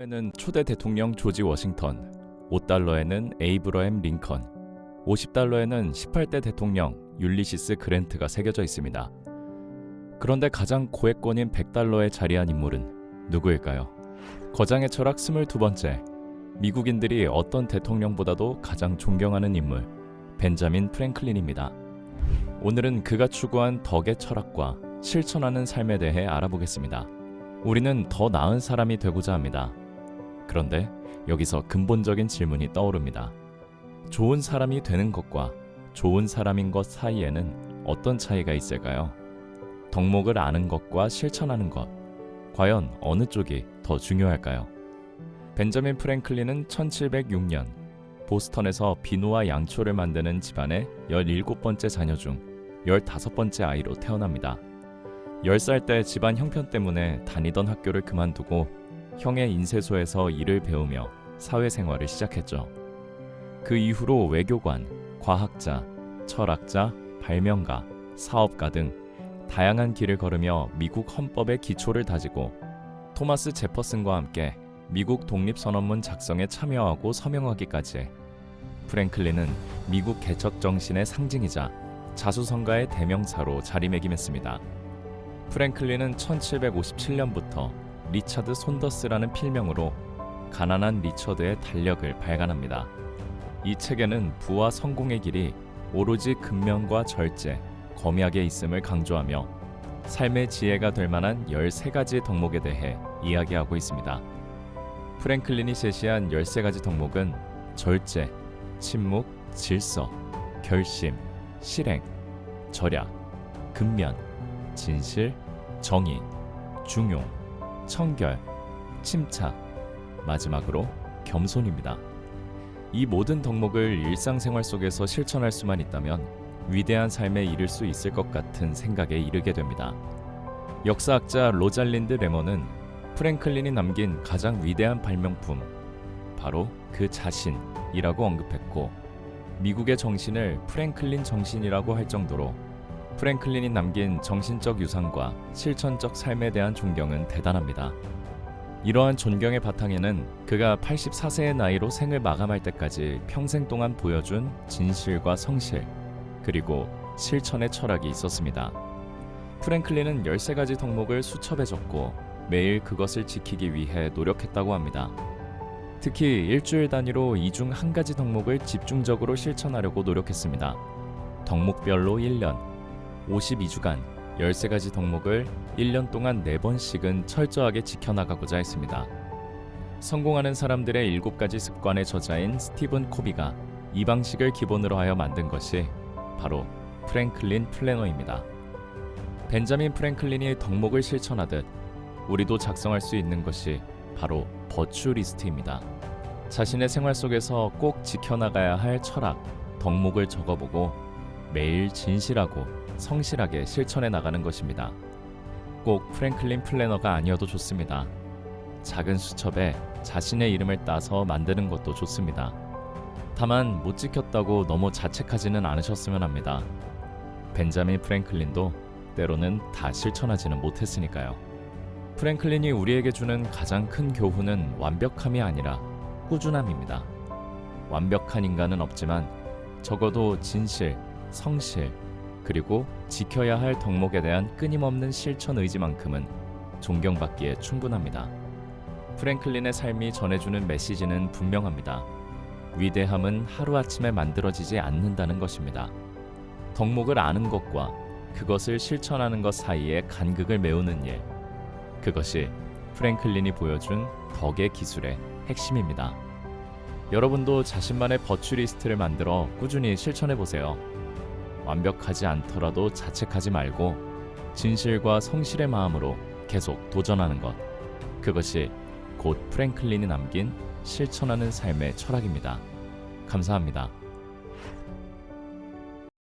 에는 초대 대통령 조지 워싱턴, 5달러에는 에이브러햄 링컨, 50달러에는 18대 대통령 율리시스 그랜트가 새겨져 있습니다. 그런데 가장 고액권인 100달러에 자리한 인물은 누구일까요? 거장의 철학 22번째. 미국인들이 어떤 대통령보다도 가장 존경하는 인물, 벤자민 프랭클린입니다. 오늘은 그가 추구한 덕의 철학과 실천하는 삶에 대해 알아보겠습니다. 우리는 더 나은 사람이 되고자 합니다. 그런데 여기서 근본적인 질문이 떠오릅니다. 좋은 사람이 되는 것과 좋은 사람인 것 사이에는 어떤 차이가 있을까요? 덕목을 아는 것과 실천하는 것. 과연 어느 쪽이 더 중요할까요? 벤자민 프랭클린은 1706년 보스턴에서 비누와 양초를 만드는 집안의 17번째 자녀 중 15번째 아이로 태어납니다. 10살 때 집안 형편 때문에 다니던 학교를 그만두고 형의 인쇄소에서 일을 배우며 사회생활을 시작했죠. 그 이후로 외교관, 과학자, 철학자, 발명가, 사업가 등 다양한 길을 걸으며 미국 헌법의 기초를 다지고 토마스 제퍼슨과 함께 미국 독립선언문 작성에 참여하고 서명하기까지 프랭클린은 미국 개척 정신의 상징이자 자수성가의 대명사로 자리매김했습니다. 프랭클린은 1757년부터 리차드 손더스라는 필명으로 가난한 리처드의 달력을 발간합니다. 이 책에는 부와 성공의 길이 오로지 근면과 절제, 검약에 있음을 강조하며 삶의 지혜가 될 만한 13가지 덕목에 대해 이야기하고 있습니다. 프랭클린이 제시한 13가지 덕목은 절제, 침묵, 질서, 결심, 실행, 절약, 근면, 진실, 정의, 중용, 청결, 침착, 마지막으로 겸손입니다. 이 모든 덕목을 일상생활 속에서 실천할 수만 있다면 위대한 삶에 이를 수 있을 것 같은 생각에 이르게 됩니다. 역사학자 로잘린드 레머는 프랭클린이 남긴 가장 위대한 발명품 바로 그 자신이라고 언급했고 미국의 정신을 프랭클린 정신이라고 할 정도로 프랭클린이 남긴 정신적 유산과 실천적 삶에 대한 존경은 대단합니다. 이러한 존경의 바탕에는 그가 84세의 나이로 생을 마감할 때까지 평생 동안 보여준 진실과 성실, 그리고 실천의 철학이 있었습니다. 프랭클린은 13가지 덕목을 수첩에 적고 매일 그것을 지키기 위해 노력했다고 합니다. 특히 일주일 단위로 이 중 한 가지 덕목을 집중적으로 실천하려고 노력했습니다. 덕목별로 1년, 52주간 13가지 덕목을 1년 동안 4번씩은 철저하게 지켜나가고자 했습니다. 성공하는 사람들의 7가지 습관의 저자인 스티븐 코비가 이 방식을 기본으로 하여 만든 것이 바로 프랭클린 플래너입니다. 벤자민 프랭클린이 덕목을 실천하듯 우리도 작성할 수 있는 것이 바로 버추 리스트입니다. 자신의 생활 속에서 꼭 지켜나가야 할 철학, 덕목을 적어보고 매일 진실하고 성실하게 실천해 나가는 것입니다. 꼭 프랭클린 플래너가 아니어도 좋습니다. 작은 수첩에 자신의 이름을 따서 만드는 것도 좋습니다. 다만 못 지켰다고 너무 자책하지는 않으셨으면 합니다. 벤자민 프랭클린도 때로는 다 실천하지는 못했으니까요. 프랭클린이 우리에게 주는 가장 큰 교훈은 완벽함이 아니라 꾸준함입니다. 완벽한 인간은 없지만 적어도 진실, 성실, 그리고 지켜야 할 덕목에 대한 끊임없는 실천 의지만큼은 존경받기에 충분합니다. 프랭클린의 삶이 전해주는 메시지는 분명합니다. 위대함은 하루아침에 만들어지지 않는다는 것입니다. 덕목을 아는 것과 그것을 실천하는 것 사이에 간극을 메우는 일. 그것이 프랭클린이 보여준 덕의 기술의 핵심입니다. 여러분도 자신만의 버추리스트를 만들어 꾸준히 실천해 보세요. 완벽하지 않더라도 자책하지 말고 진실과 성실의 마음으로 계속 도전하는 것. 그것이 곧 프랭클린이 남긴 실천하는 삶의 철학입니다. 감사합니다.